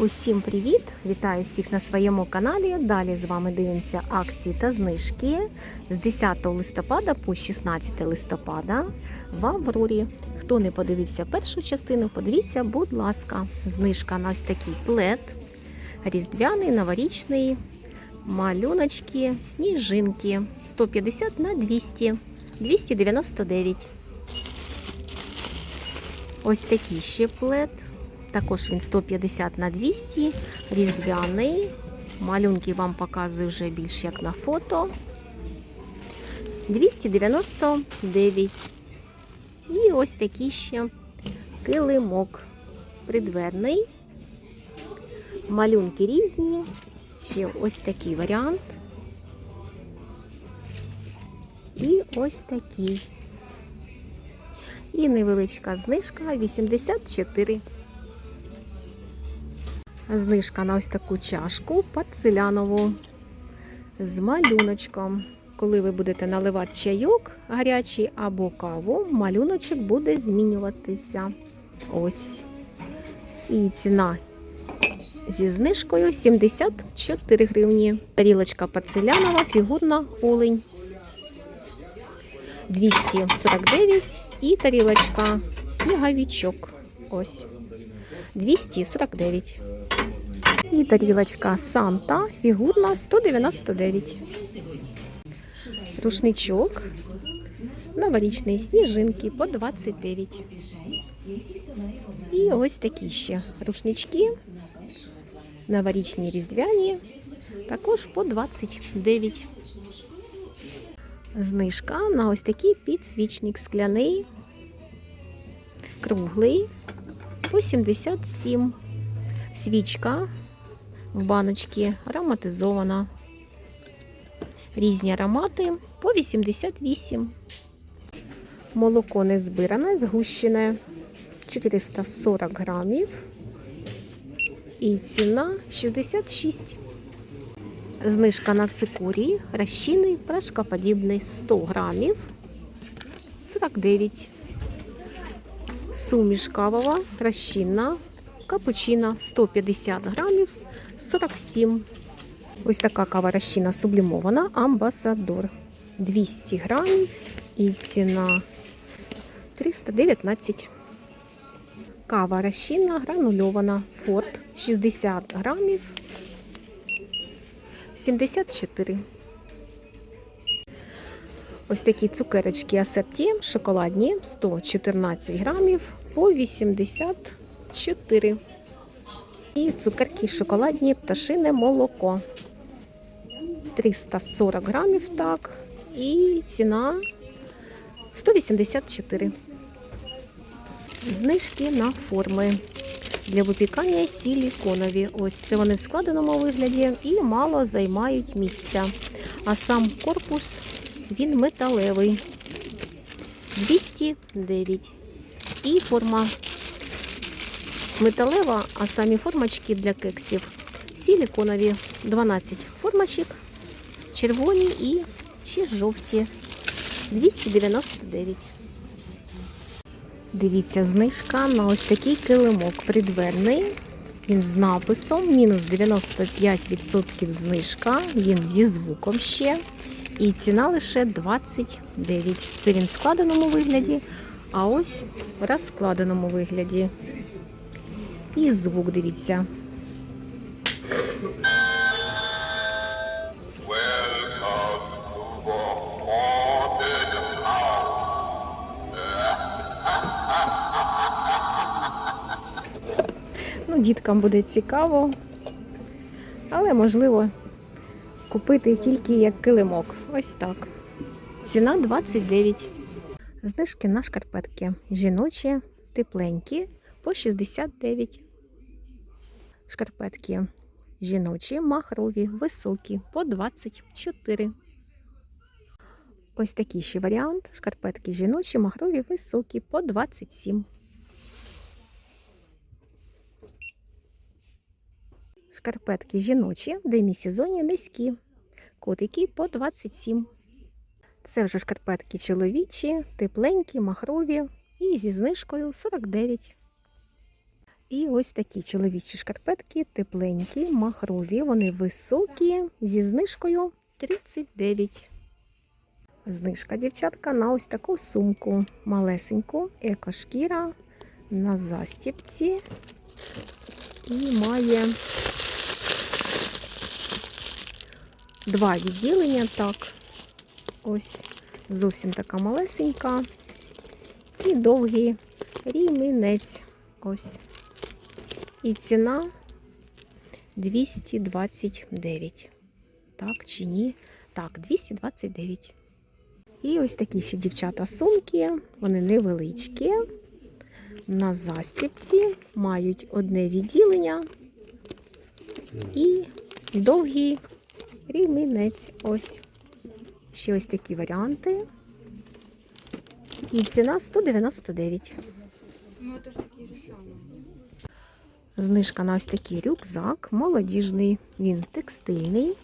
Усім привіт! Вітаю всіх на своєму каналі. Далі з вами дивимося акції та знижки з 10 листопада по 16 листопада в Аврорі. Хто не подивився першу частину, подивіться, будь ласка, знижка на ось такий плед, різдвяний, новорічний, малюночки, сніжинки 150 на 200, 299. Ось такий ще плед. Також він 150 на 200, різдвяний. Малюнки вам показую вже більш як на фото. 299. І ось такий ще килимок придверний. Малюнки різні. Ще ось такий варіант. І ось такий. І невеличка знижка 84. Знижка на ось таку чашку порцелянову з малюночком. Коли ви будете наливати чайок гарячий або каву, малюночок буде змінюватися. Ось. І ціна зі знижкою 74 гривні. Тарілочка порцелянова, фігурна олень. 249 і тарілочка сніговичок. Ось. 249. І тарілочка Санта фігурна 199. Рушничок. Новорічний сніжинки по 29. І ось такі ще рушнички. Новорічні різдвяні. Також по 29. Знижка на ось такий підсвічник скляний, круглий по 77. Свічка в баночці ароматизована. Різні аромати по 88. Молоко не збиране, згущене 440 грамів. І ціна 66. Знижка на цикурії, розчинний, порошкоподібний 100 грамів 49. Суміш кавова, розчинна, капучино 150 грамів 47. Ось така кава розчинна сублімована, амбасадор. 200 грамів. І ціна 319. Кава розчинна, гранульована, форт 60 грамів. 74. Ось такі цукерочки асорті шоколадні. 114 грамів. По 84. І цукерки шоколадні пташине молоко. 340 грамів, так. І ціна 184. Знижки на форми. Для випікання силіконові. Ось це вони в складеному вигляді і мало займають місця. А сам корпус він металевий. 209. І форма металева, а самі формочки для кексів силіконові. 12 формочок, червоні і ще жовті. 299. Дивіться, знижка на ось такий килимок придверний. Він з написом, мінус 95% знижка. Він зі звуком ще. І ціна лише 29. Це він в складеному вигляді, а ось в розкладеному вигляді. І звук, дивіться. Ну, діткам буде цікаво, але можливо купити тільки як килимок. Ось так. Ціна 29. Знижки на шкарпетки. Жіночі, тепленькі по 69. Шкарпетки жіночі, махрові, високі по 24. Ось такий ще варіант. Шкарпетки жіночі, махрові, високі по 27. Шкарпетки жіночі, в демісезоні низькі. Котики по 27. Це вже шкарпетки чоловічі, тепленькі, махрові і зі знижкою 49. І ось такі чоловічі шкарпетки, тепленькі, махрові. Вони високі, зі знижкою 39. Знижка, дівчатка, на ось таку сумку. Малесеньку, екошкіра на застіпці. І має два відділення. Так, ось зовсім така малесенька. І довгий рімінець. Ось. І ціна 229. Так чи ні? Так, 229. І ось такі ще дівчата сумки. Вони невеличкі. На застіпці мають одне відділення і довгий рімінець. Ось. Ще ось такі варіанти. І ціна 199. Знижка на ось такий рюкзак, молодіжний, він текстильний.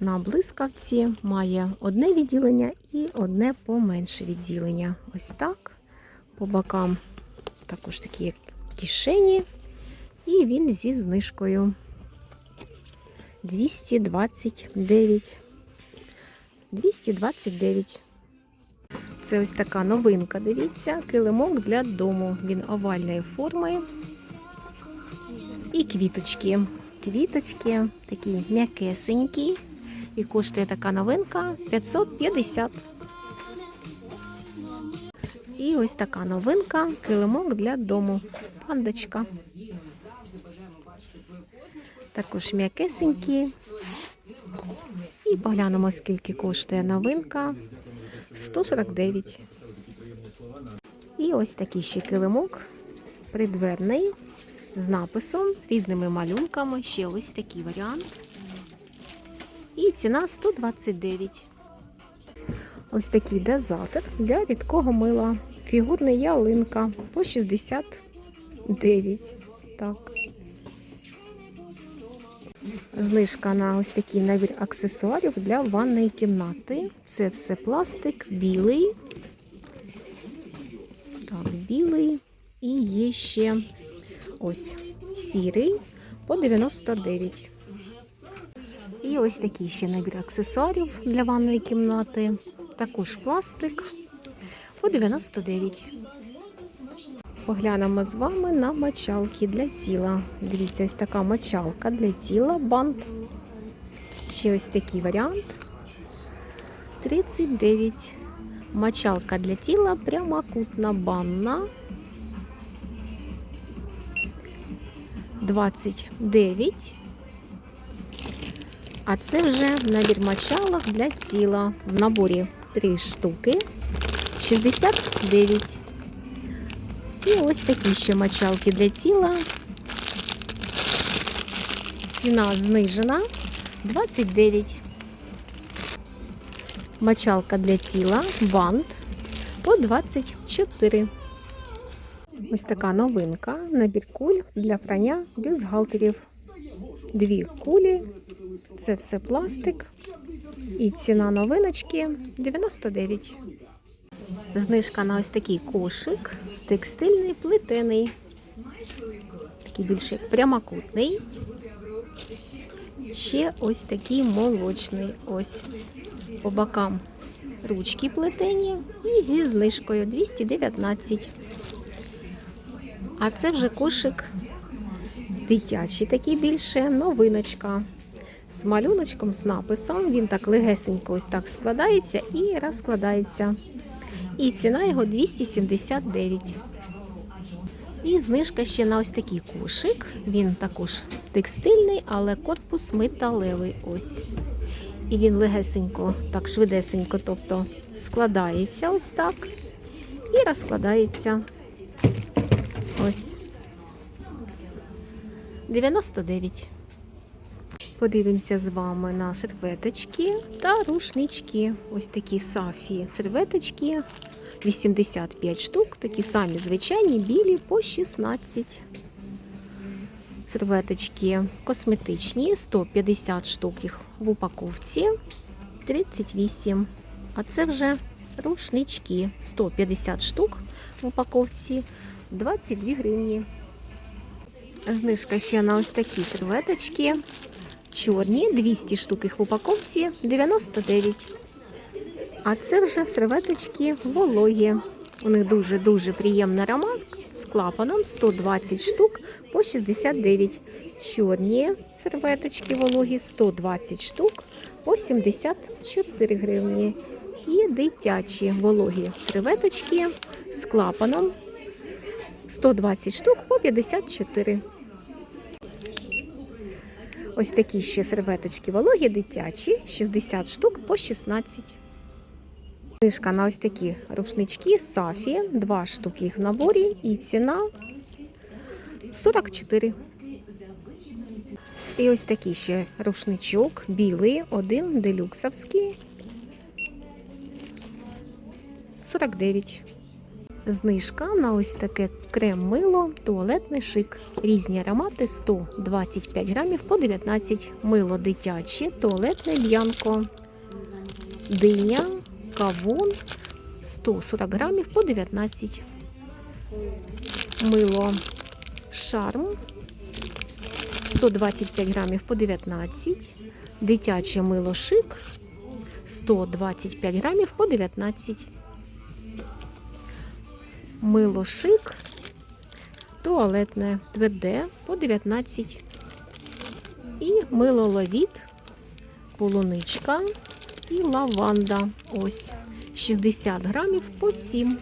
На блискавці має одне відділення і одне поменше відділення. Ось так. По бокам також такі як кишені. І він зі знижкою 229. 229. Це ось така новинка. Дивіться, килимок для дому. Він овальної форми. І квіточки. Квіточки такі м'якесенькі. І коштує така новинка 550. І ось така новинка килимок для дому. Пандочка. Також м'якесенькі. І поглянемо, скільки коштує новинка. 149. І ось такий ще килимок придверний з написом, різними малюнками. Ще ось такий варіант. І ціна 129. Ось такий дозатор для рідкого мила. Фігурна ялинка по 69. Так. Знижка на ось такий набір аксесуарів для ванної кімнати. Це все пластик, білий. Так, білий. І є ще ось сірий по 99. І ось такий ще набір аксесуарів для ванної кімнати. Також пластик по 99. Поглянемо з вами на мочалки для тіла. Дивіться, ось така мочалка для тіла, бант. Ще ось такий варіант. 39. Мочалка для тіла, прямокутна банна. 29. А це вже набір мочалок для тіла. В наборі 3 штуки. 69. І ось такі ще мочалки для тіла. Ціна знижена 29. Мочалка для тіла, бант по 24. Ось така новинка. Набір куль для прання бюстгальтерів. Дві кулі. Це все пластик. І ціна новиночки 99. Знижка на ось такий кошик. Текстильний, плетений. Такий більш прямокутний. Ще ось такий молочний. Ось по бокам ручки плетені і зі знижкою 219. А це вже кошик дитячий, такий більше новиночка. З малюночком, з написом. Він так легесенько ось так складається і розкладається. І ціна його 279. І знижка ще на ось такий кошик. Він також текстильний, але корпус металевий. Ось. І він легесенько, так швидесенько, тобто складається ось так. І розкладається. Ось. 99. Подивимося з вами на серветочки та рушнички. Ось такі сафі серветочки. 85 штук, такі самі звичайні, білі по 16. Серветочки косметичні, 150 штук їх в упаковці, 38. А це вже рушнички 150 штук в упаковці 22 гривні. Знижка ще на ось такі серветочки. Чорні, 200 штук їх в упаковці 99. А це вже серветочки вологі. У них дуже-дуже приємний аромат з клапаном 120 штук по 69. Чорні серветочки вологі 120 штук по 74 гривні. І дитячі вологі серветочки з клапаном 120 штук по 54. Ось такі ще серветочки вологі дитячі, 60 штук по 16. Знижка на ось такі рушнички Сафі, 2 штуки їх в наборі і ціна 44. І ось такий ще рушничок, білий, один делюксовський. 49. Знижка на ось таке крем-мило, туалетний шик. Різні аромати 125 грамів по 19. Мило дитяче, туалетне б'янко. Диня, кавун 140 грамів по 19. Мило шарм 125 грамів по 19. Дитяче мило шик 125 грамів по 19. Мило шик, туалетне тверде по 19. І мило лавіт, полуничка і лаванда. Ось 60 грамів по 7.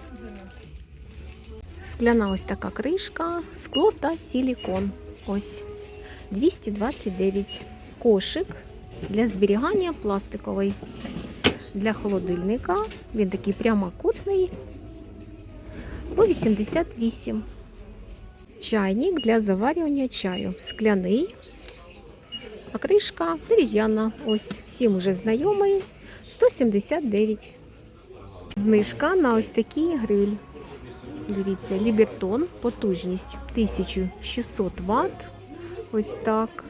Скляна ось така кришка, скло та силікон. Ось 229. Кошик для зберігання пластиковий. Для холодильника. Він такий прямокутний. По 88. Чайник для заварювання чаю. Скляний. А кришка дерев'яна. Ось всім уже знайомий. 179. Знижка на ось такий гриль. Дивіться, Лібертон, потужність 1600 Вт. Ось так.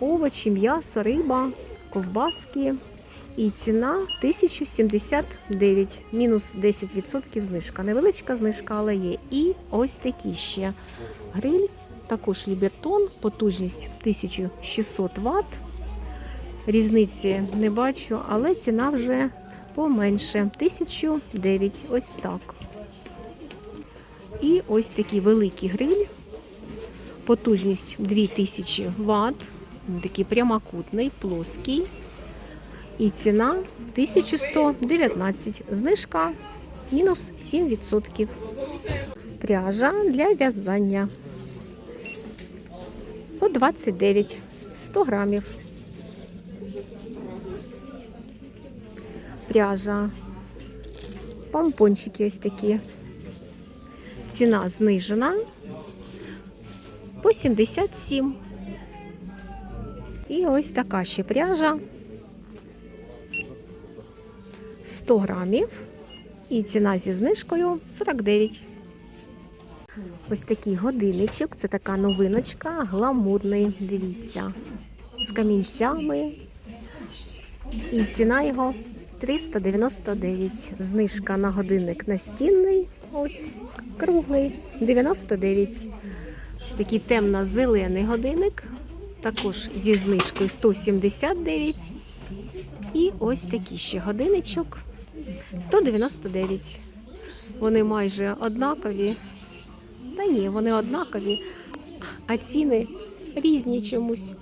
Овочі, м'ясо, риба, ковбаски. І ціна 1079, мінус 10% знижка. Невеличка знижка, але є. І ось такі ще гриль, також лібертон, потужність 1600 Вт. Різниці не бачу, але ціна вже поменше 1009. Ось так. І ось такий великий гриль. Потужність 2000 Вт. Такий прямокутний, плоский. І ціна 1119. Знижка мінус 7%. Пряжа для в'язання. По 29 100 грамів. Пряжа. Помпончики ось такі. Ціна знижена по 77. І ось така ще пряжа. 100 грамів. І ціна зі знижкою 49. Ось такий годинничок. Це така новиночка, гламурний. Дивіться. З камінцями. І ціна його 399. Знижка на годинник настінний. Ось круглий. 99. Ось такий темно-зелений годинник. Також зі знижкою 179. І ось такий ще годинничок 199. Вони майже однакові. Та ні, вони однакові, а ціни різні чомусь.